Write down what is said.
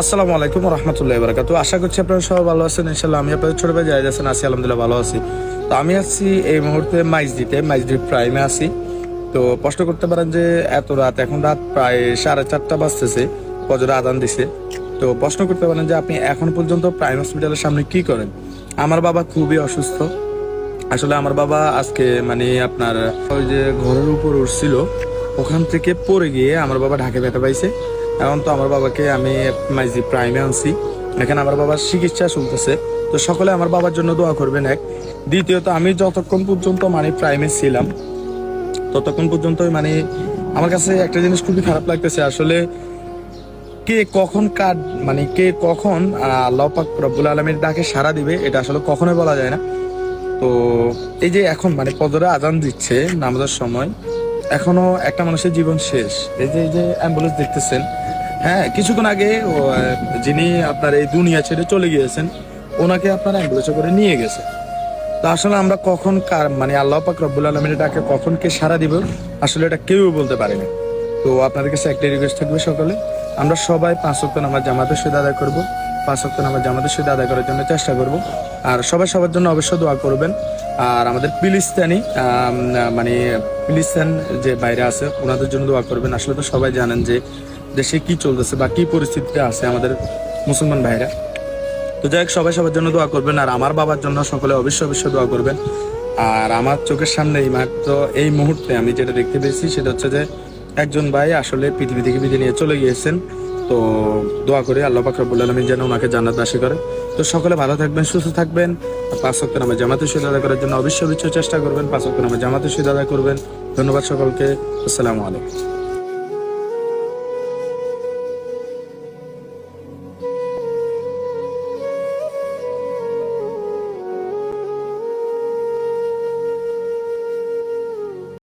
আসসালামু আলাইকুম রহমতুল্লাহ বারাকাতু। আশা করছি আপনারা সবাই ভালো আছেন ইনশাল্লাহ আমি আপনাদের ছোট ভাই জাহেদ হাসান আছি, আলহামদুলিল্লাহ ভালো আছি। তো আমি আছি এই মুহূর্তে মাইজদিতে মাইজদি প্রাইমে আছি। তো প্রশ্ন করতে পারেন যে এত রাত, এখন রাত প্রায় সাড়ে চারটা বাজতেছে, ফজরে আদান দিছে। তো প্রশ্ন করতে পারেন যে আপনি এখন পর্যন্ত প্রাইম হসপিটালের সামনে কি করেন? আমার বাবা খুবই অসুস্থ। আসলে আমার বাবা আজকে মানে আপনার ওই যে ঘরের উপর উঠছিল, ওখান থেকে পড়ে গিয়ে আমার বাবা ঢাকে ব্যথা পাইছে। এখন তো আমার বাবাকে আমি মাইজি প্রাইমে আনছি। এখানে আমার বাবার চিকিৎসা চলতেছে তো সকলে আমার বাবার জন্য দোয়া করবেন এক। দ্বিতীয়ত আমি যতক্ষণ পর্যন্ত মানে প্রাইমে ছিলাম ততক্ষণ পর্যন্ত মানে আমার কাছে একটা জিনিস খুবই খারাপ লাগতেছে। আসলে কে কখন কার মানে কে কখন আহ, আল্লাহ পাক রব্বুল আলমীর ডাকে সাড়া দিবে এটা আসলে কখনোই বলা যায় না। তো এই যে এখন মানে পদরে আজান দিচ্ছে নামাজের সময় এখনও একটা মানুষের জীবন শেষ। এই যে এই যে অ্যাম্বুলেন্স দেখতেছেন হ্যাঁ কিছুক্ষণ আগে যিনি আপনার এই দুনিয়া ছেড়ে চলে গিয়েছেন, ওনাকে আপনার অ্যাম্বুলেন্সে করে নিয়ে গেছে। তো আসলে আমরা কখন কার মানে আল্লাহ পাক রব্বুল আলমীর ডাকে কখন কে সাড়া দিব, আসলে এটা কেউ বলতে পারে না তো আপনাদের কাছে একটা রিকোয়েস্ট থাকবে সকলে, আমরা সবাই পাঁচ ওয়াক্ত নামাজ জামাতের সাথে আদায় করব। পাঁচ ওয়াক্ত নামাজ জামাতের সাথে আদায় করার জন্য চেষ্টা করব। আর সবাই সবার জন্য অবশ্যই দোয়া করবেন। আর আমাদের পিলিস্তানি মানে পিলিস্তান যে বাইরে আছে, ওনাদের জন্য দোয়া করবেন। আসলে তো সবাই জানেন যে দেশে কি চলতেছে বা কি পরিস্থিতিতে আছে আমাদের মুসলমান ভাইরা। তো যাই হোক, সবাই সবার জন্য দোয়া করবেন। আর আমার বাবার জন্য সকলে অবশ্যই অবশ্যই দোয়া করবেন। আর আমার চোখের সামনে এই মাত্র এই মুহূর্তে আমি যেটা দেখতে পেয়েছি, সেটা হচ্ছে যে একজন ভাই আসলে পৃথিবী থেকে বিদায় নিয়ে চলে গিয়েছেন। তো দোয়া করে আল্লাহ পাক রব্বুল আলমী যেন ওনাকে জান্নাত রাশি করে। তো সকলে ভালো থাকবেন, সুস্থ থাকবেন। পাঁচ সপ্তাহ নামে জামাতে সুদ আদায় করার জন্য অবশ্যই অবশ্যই চেষ্টা করবেন। পাঁচ সপ্তাহ নামে জামাতে সুদ আদায় করবেন। ধন্যবাদ সকলকে। আসসালামু আলাইকুম।